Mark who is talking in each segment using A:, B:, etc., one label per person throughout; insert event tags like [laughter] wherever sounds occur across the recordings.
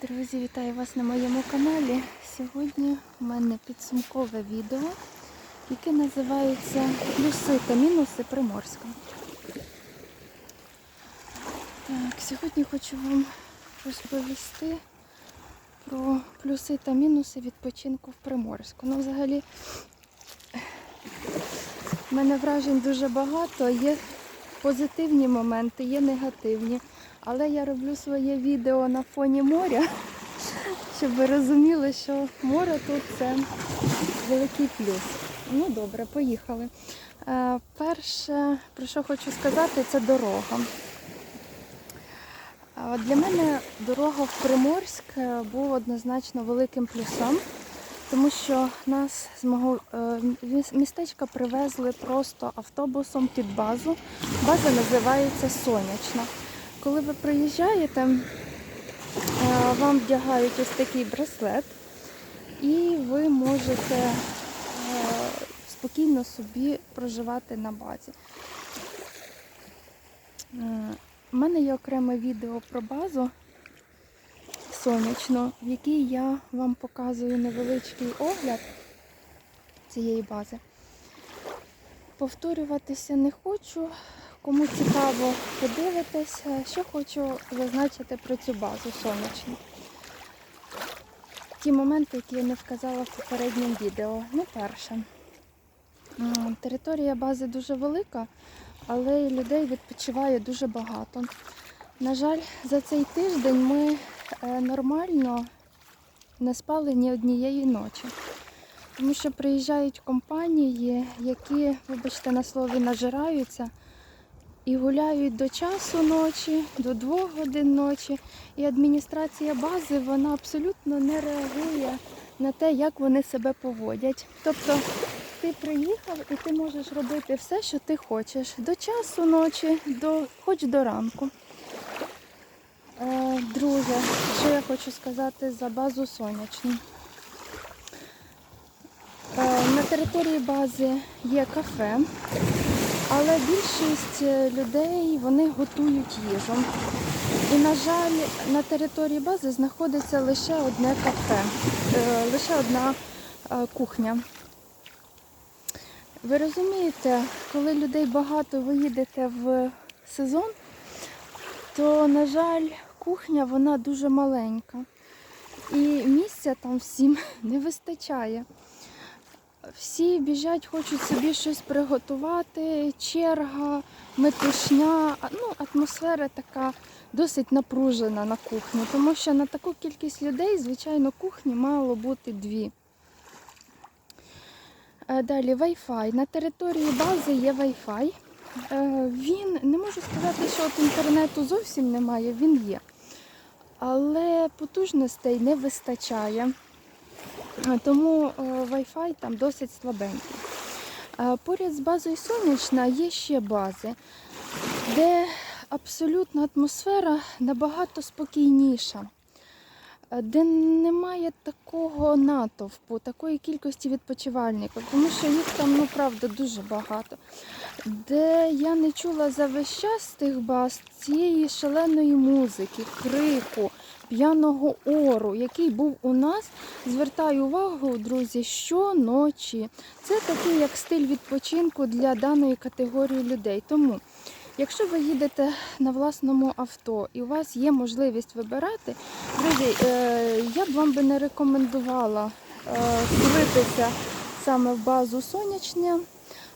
A: Друзі, вітаю вас на моєму каналі. Сьогодні у мене підсумкове відео, яке називається Плюси та мінуси Приморська. Так, сьогодні хочу вам розповісти про плюси та мінуси відпочинку в Приморську. Ну, взагалі, в мене вражень дуже багато. Є позитивні моменти, є негативні. Але я роблю своє відео на фоні моря, щоб ви розуміли, що море тут це великий плюс. Ну добре, поїхали. Е, перше, про що хочу сказати, це дорога. Е, Для мене дорога в Приморськ е, був однозначно великим плюсом, тому що нас з мого містечка привезли просто автобусом під базу. База називається Сонячна. Коли ви приїжджаєте, е, вам вдягають ось такий браслет, і ви можете е, спокійно собі проживати на базі. У мене є окреме відео про базу сонячну, в якій я вам показую невеличкий огляд цієї бази. Повторюватися не хочу. Кому цікаво, подивитися, що хочу зазначити про цю базу сонячну. Ті моменти, які я не вказала в попередньому відео. Ну, перше, територія бази дуже велика, але людей відпочиває дуже багато. На жаль, за цей тиждень ми е, нормально не спали ні однієї ночі. Тому що приїжджають компанії, які, вибачте, на слові нажираються і гуляють до часу ночі, до двох годин ночі. І адміністрація бази вона абсолютно не реагує на те, як вони себе поводять. Тобто ти приїхав і ти можеш робити все, що ти хочеш. До часу ночі, до, хоч до ранку. Е, друге, що я хочу сказати за базу сонячну. Е, На території бази є кафе, але більшість е, людей вони готують їжу. І, на жаль, на території бази знаходиться лише одне кафе, е, лише одна е, кухня. Ви розумієте, коли людей багато ви їдете в сезон, то, на жаль, кухня вона дуже маленька. І місця там всім [laughs] не вистачає. Всі біжать, хочуть собі щось приготувати, черга, метушня. Ну, атмосфера така досить напружена на кухні, тому що на таку кількість людей, звичайно, кухні мало бути дві. Е, Далі Wi-Fi. На території бази є Wi-Fi. Е, Він не можу сказати, що от інтернету зовсім немає, він є. Але потужностей не вистачає. Е, Тому е, Wi-Fi там досить слабенький. Е, Поряд з базою сонячна є ще бази, де абсолютно атмосфера набагато спокійніша, де немає такого натовпу, такої кількості відпочивальників, тому що їх там, ну правда, дуже багато. Де я не чула за весь час тих баз цієї шаленої музики, крику, п'яного ору, який був у нас. Звертаю увагу, друзі, щоночі. Це такий як стиль відпочинку для даної категорії людей. Тому, якщо ви їдете на власному авто і у вас є можливість вибирати, друзі, е, я б вам би не рекомендувала е, вселитися саме в базу сонячне,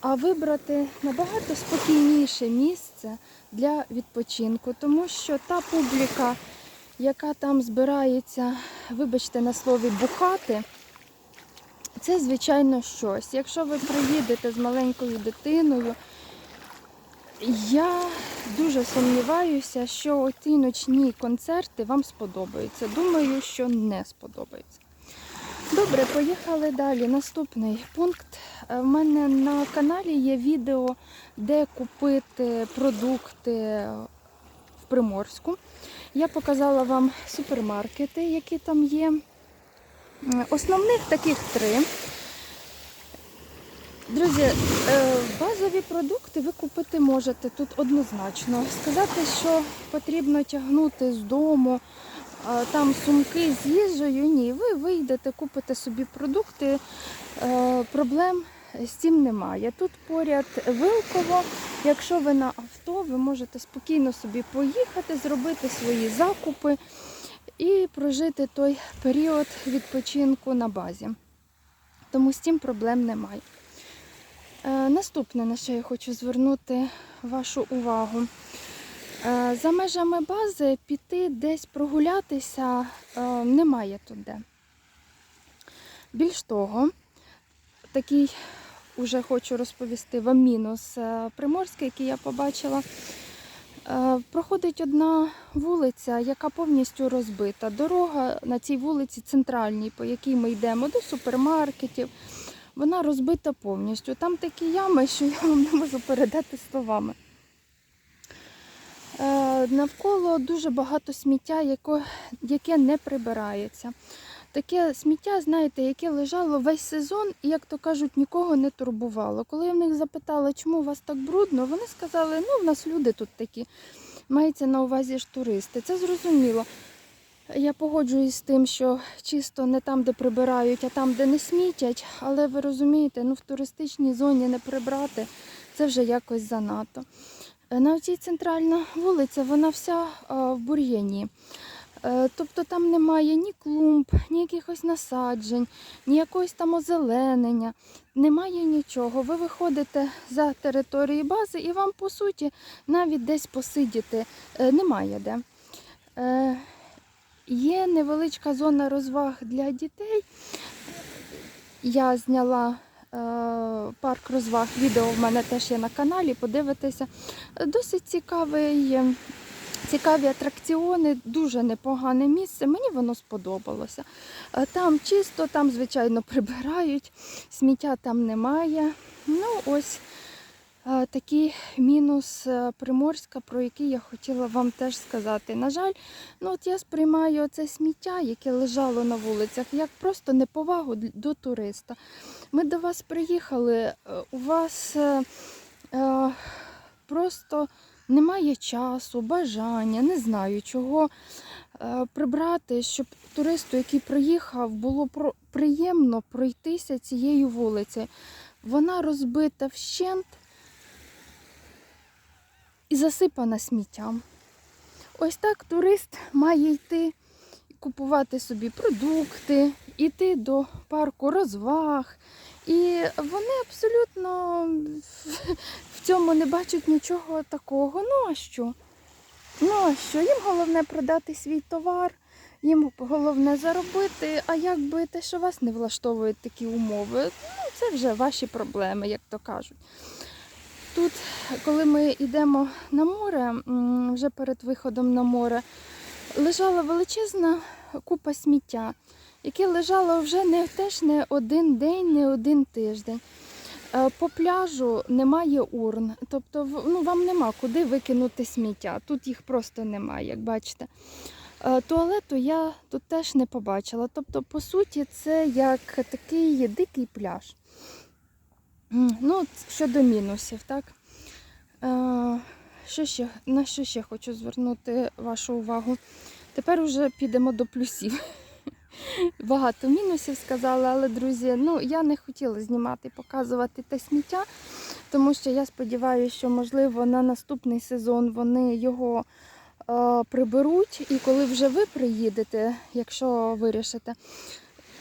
A: а вибрати набагато спокійніше місце для відпочинку, тому що та публіка, яка там збирається, вибачте на слові, бухати, це, звичайно, щось. Якщо ви приїдете з маленькою дитиною, я дуже сумніваюся, що ті ночні концерти вам сподобаються. Думаю, що не сподобаються. Добре, поїхали далі. Наступний пункт. Е, В мене на каналі є відео, де купити продукти в Приморську. Я показала вам супермаркети, які там є. Основних таких три. Друзі, е, базові продукти ви купити можете тут однозначно. Сказати, що потрібно тягнути з дому там сумки з їжею. Ні, ви вийдете, купите собі продукти, е, проблем з цим немає. Тут поряд Вилково. Якщо ви на авто, ви можете спокійно собі поїхати, зробити свої закупи і прожити той період відпочинку на базі. Тому з цим проблем немає. Е, наступне, на що я хочу звернути вашу увагу. Е, за межами бази піти десь прогулятися е, немає тут де. Більш того, такий уже хочу розповісти вам мінус е, Приморський, який я побачила. Проходить одна вулиця, яка повністю розбита. Дорога на цій вулиці центральній, по якій ми йдемо до супермаркетів, вона розбита повністю. Там такі ями, що я вам не можу передати словами. Е, Навколо дуже багато сміття, яке не прибирається. Таке сміття, знаєте, яке лежало весь сезон і, як то кажуть, нікого не турбувало. Коли я в них запитала, чому у вас так брудно, вони сказали, ну в нас люди тут такі. Мається на увазі ж туристи. Це зрозуміло. Я погоджуюсь з тим, що чисто не там, де прибирають, а там, де не смітять. Але ви розумієте, ну в туристичній зоні не прибрати це вже якось занадто. На цій центральна вулиця, вона вся е, в бур'яні. Е, Тобто там немає ні клумб, ні якихось насаджень, ні якогось там озеленення, немає нічого. Ви виходите за території бази і вам, по суті, навіть десь посидіти е, немає де. Є невеличка зона розваг для дітей. Я зняла парк розваг. Відео в мене теж є на каналі, подивитися. Е, Досить цікавий. е, Цікаві атракціони, дуже непогане місце. Мені воно сподобалося. Е, Там чисто, там, звичайно, прибирають, сміття там немає. Ну, ось е, такий мінус е, Приморська, про який я хотіла вам теж сказати. На жаль, ну от я сприймаю це сміття, яке лежало на вулицях, як просто неповагу до туриста. Ми до вас приїхали, е, у вас е, е, просто немає часу, бажання, не знаю чого е, прибрати, щоб туристу, який приїхав, було приємно пройтися цією вулицею. Вона розбита вщент і засипана сміттям. Ось так турист має йти і купувати собі продукти, йти до парку розваг. І вони абсолютно в цьому не бачать нічого такого. Ну а що? Ну а що? Їм головне продати свій товар, їм головне заробити. А якби те, що вас не влаштовують такі умови, ну це вже ваші проблеми, як то кажуть. Тут, коли ми йдемо на море, вже перед виходом на море, лежала величезна купа сміття, яке лежало вже не теж не один день, не один тиждень. Е, По пляжу немає урн, тобто ну, вам нема куди викинути сміття. Тут їх просто немає, як бачите. Е, Туалету я тут теж не побачила. Тобто, по суті, це як такий дикий пляж. Ну, щодо мінусів, так? Е, Що ще, на що ще хочу звернути вашу увагу? Тепер вже підемо до плюсів. [laughs] Багато мінусів сказала, але, друзі, ну я не хотіла знімати, показувати те сміття, тому що я сподіваюся, що можливо на наступний сезон вони його е, приберуть. І коли вже ви приїдете, якщо вирішите,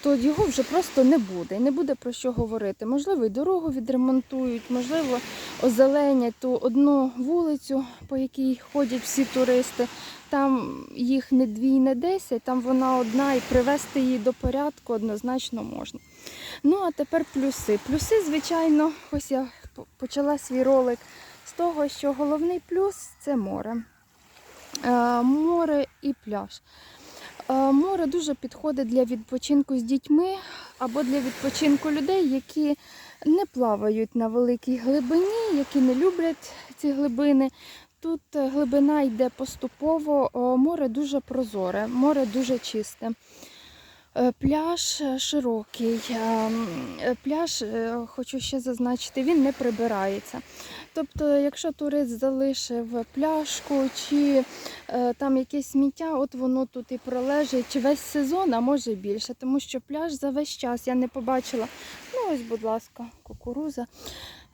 A: то його вже просто не буде. і Не буде про що говорити. Можливо, і дорогу відремонтують, можливо, озеленять ту одну вулицю, по якій ходять всі туристи. Там їх не дві, не десять, там вона одна, і привести її до порядку однозначно можна. Ну, а тепер плюси. Плюси, звичайно, ось я почала свій ролик з того, що головний плюс це море. Е, море і пляж. Е, Море дуже підходить для відпочинку з дітьми або для відпочинку людей, які не плавають на великій глибині, які не люблять ці глибини. Тут е, глибина йде поступово, море дуже прозоре, море дуже чисте. Е, Пляж е, широкий. е, м, е, Пляж, хочу ще зазначити, він не прибирається. Тобто, якщо турист залишив пляшку чи там якесь сміття, от воно тут і пролежить весь сезон, а може більше, тому що пляж за весь час я не побачила. Ну, ось, будь ласка, кукуруза.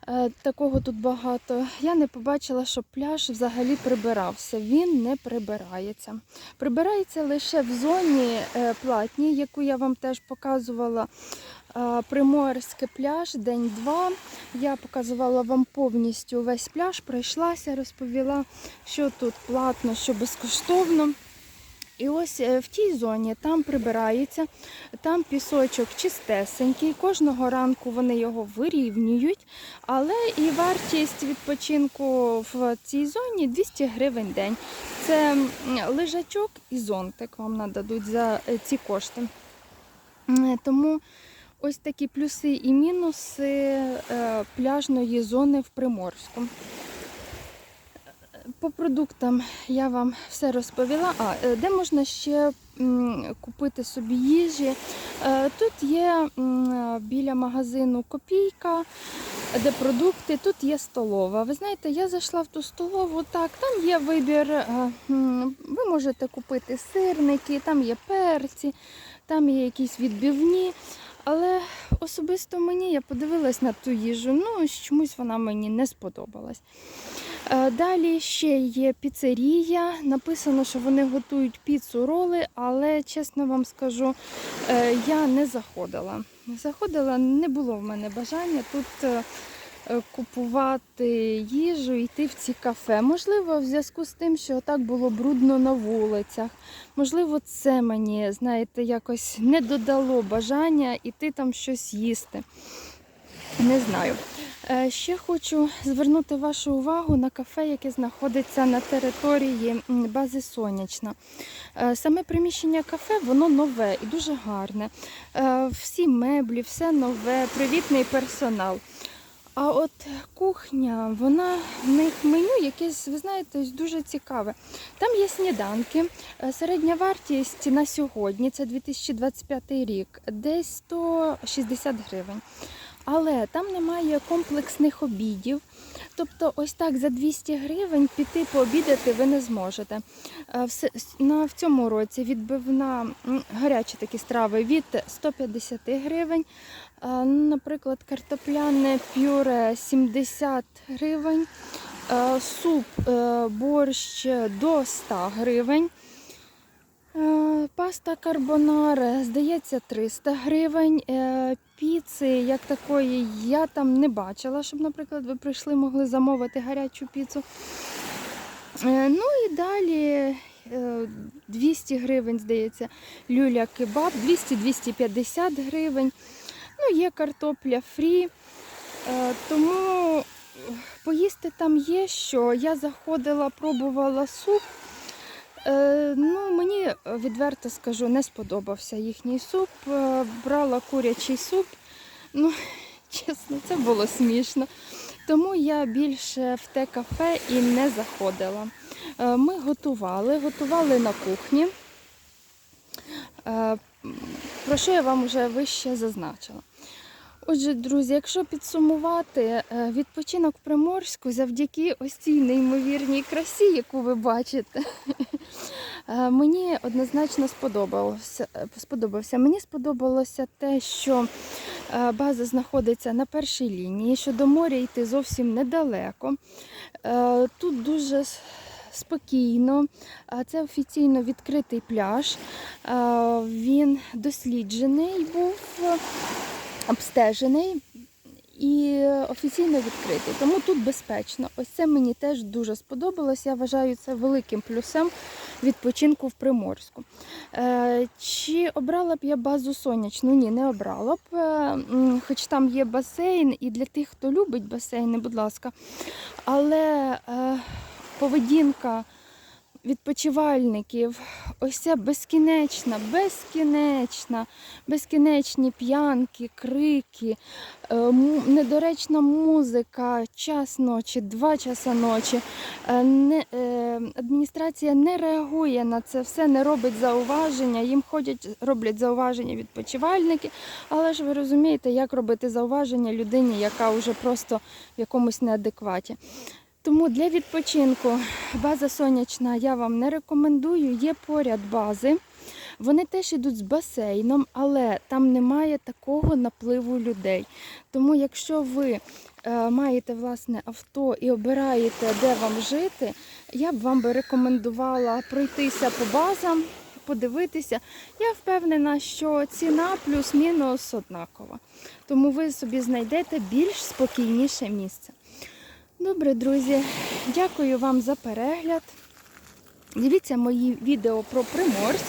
A: Е, Такого тут багато. Я не побачила, що пляж взагалі прибирався. Він не прибирається. Прибирається лише в зоні е, платній, яку я вам теж показувала. Е, Приморський пляж, день-два. Я показувала вам повністю весь пляж, пройшлася, розповіла, що тут платно, що безкоштовно. І ось е, в тій зоні там прибирається, там пісочок чистесенький. Кожного ранку вони його вирівнюють, але і вартість відпочинку в цій зоні 200 гривень день. Це лежачок і зонтик вам нададуть за е, ці кошти. Тому ось такі плюси і мінуси е, пляжної зони в Приморську. По продуктам я вам все розповіла. А е, де можна ще купити собі їжі? Е, Тут є біля магазину Копійка, де продукти, тут є столова. Ви знаєте, я зайшла в ту столову, так, там є вибір. е, Ви можете купити сирники, там є перці, там є якісь відбивні. Але особисто мені я подивилась на ту їжу, ну чомусь вона мені не сподобалась. Е, Далі ще є піцерія. Написано, що вони готують піцу роли, але чесно вам скажу, е, я не заходила. Не заходила, не було в мене бажання тут е, купувати їжу, йти в ці кафе. Можливо, в зв'язку з тим, що так було брудно на вулицях. Можливо, це мені, знаєте, якось не додало бажання іти там щось їсти. Не знаю. Е, Ще хочу звернути вашу увагу на кафе, яке знаходиться на території бази Сонячна. Е, Саме приміщення кафе воно нове і дуже гарне. Е, Всі меблі, все нове, привітний персонал. А от кухня, вона в них меню якесь, ви знаєте, дуже цікаве. Там є сніданки. Середня вартість на сьогодні, це 2025 рік, десь 160 гривень. Але там немає комплексних обідів. Тобто, ось так за 200 гривень піти пообідати ви не зможете. Е, в цьому році відбивна гарячі такі страви від 150 гривень. Е, Наприклад, картопляне пюре 70 гривень, е, суп, борщ до 100 гривень. Е, Паста карбонаре, здається, 300 гривень. Е, Піци, як такої, я там не бачила, щоб, наприклад, ви прийшли, могли замовити гарячу піцу. Е, Ну і далі е, 200 гривень, здається, люля кебаб, 200-250 гривень. Ну, є картопля фрі. Тому поїсти там є що. Я заходила, пробувала суп. Е, ну, мені е, відверто скажу, не сподобався їхній суп. Е, брала курячий суп. Ну, [laughs] чесно, це було смішно. Тому я більше в те кафе і не заходила. Ми готували, готували на кухні. Про що я вам вже вище зазначила. Отже, друзі, якщо підсумувати е, відпочинок Приморську завдяки ось цій неймовірній красі, яку ви бачите, [laughs] е, мені однозначно сподобалося. е, сподобався. Мені сподобалося те, що база знаходиться на першій лінії, що до моря йти зовсім недалеко. Тут дуже спокійно, це офіційно відкритий пляж. Він досліджений був обстежений і офіційно відкритий. Тому тут безпечно. Ось це мені теж дуже сподобалось. Я вважаю це великим плюсом відпочинку в Приморську. Е, Чи обрала б я базу сонячну? Ні, не обрала б. Е, Хоч там є басейн, і для тих, хто любить басейни, будь ласка. Але е, поведінка відпочивальників ось ця безкінечна, безкінечна, безкінечні п'янки, крики, е, недоречна музика, час ночі, два часа ночі. Е, е, адміністрація не реагує на це все, не робить зауваження. Їм ходять, роблять зауваження відпочивальники. Але ж ви розумієте, як робити зауваження людині, яка вже просто в якомусь неадекваті. Тому для відпочинку база сонячна я вам не рекомендую. Є поряд бази. Вони теж йдуть з басейном, але там немає такого напливу людей. Тому, якщо ви е, маєте власне авто і обираєте, де вам жити, я б вам би рекомендувала пройтися по базам, подивитися. Я впевнена, що ціна плюс-мінус однакова. Тому ви собі знайдете більш спокійніше місце. Добре, друзі, дякую вам за перегляд. Дивіться мої відео про Приморськ.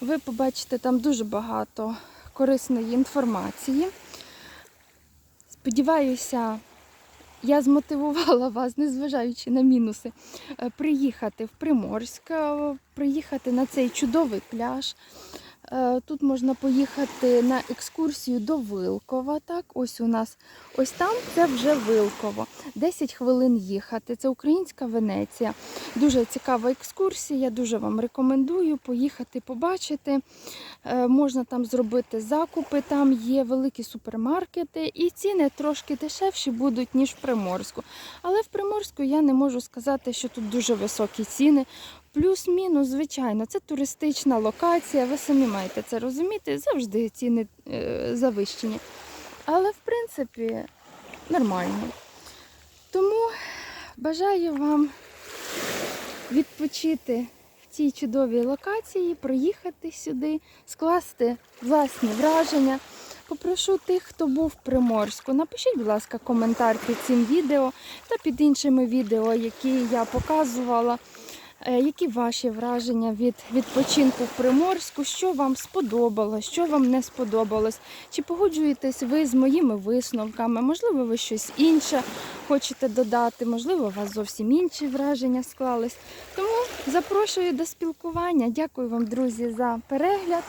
A: Ви побачите там дуже багато корисної інформації. Сподіваюся, я змотивувала вас, незважаючи на мінуси, е, приїхати в Приморськ, е, приїхати на цей чудовий пляж. Е, Тут можна поїхати на екскурсію до Вилкова. Так, ось у нас ось там це вже Вилково. 10 хвилин їхати. Це українська Венеція. Дуже цікава екскурсія. Дуже вам рекомендую поїхати побачити. Е, Можна там зробити закупи. Там є великі супермаркети, і ціни трошки дешевші будуть ніж в Приморську. Але в Приморську я не можу сказати, що тут дуже високі ціни. Плюс-мінус, звичайно, це туристична локація. Ви самі маєте це розуміти. Завжди ціни е, завищені. Але в принципі нормально. Тому бажаю вам відпочити в цій чудовій локації, приїхати сюди, скласти власні враження. Попрошу тих, хто був в Приморську, напишіть, будь ласка, коментар під цим відео та під іншими відео, які я показувала. Е, Які ваші враження від відпочинку в Приморську? Що вам сподобалось, що вам не сподобалось? Чи погоджуєтесь ви з моїми висновками? Можливо, ви щось інше хочете додати, можливо, у вас зовсім інші враження склались. Тому запрошую до спілкування. Дякую вам, друзі, за перегляд.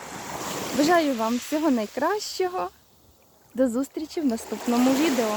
A: Бажаю вам всього найкращого. До зустрічі в наступному відео.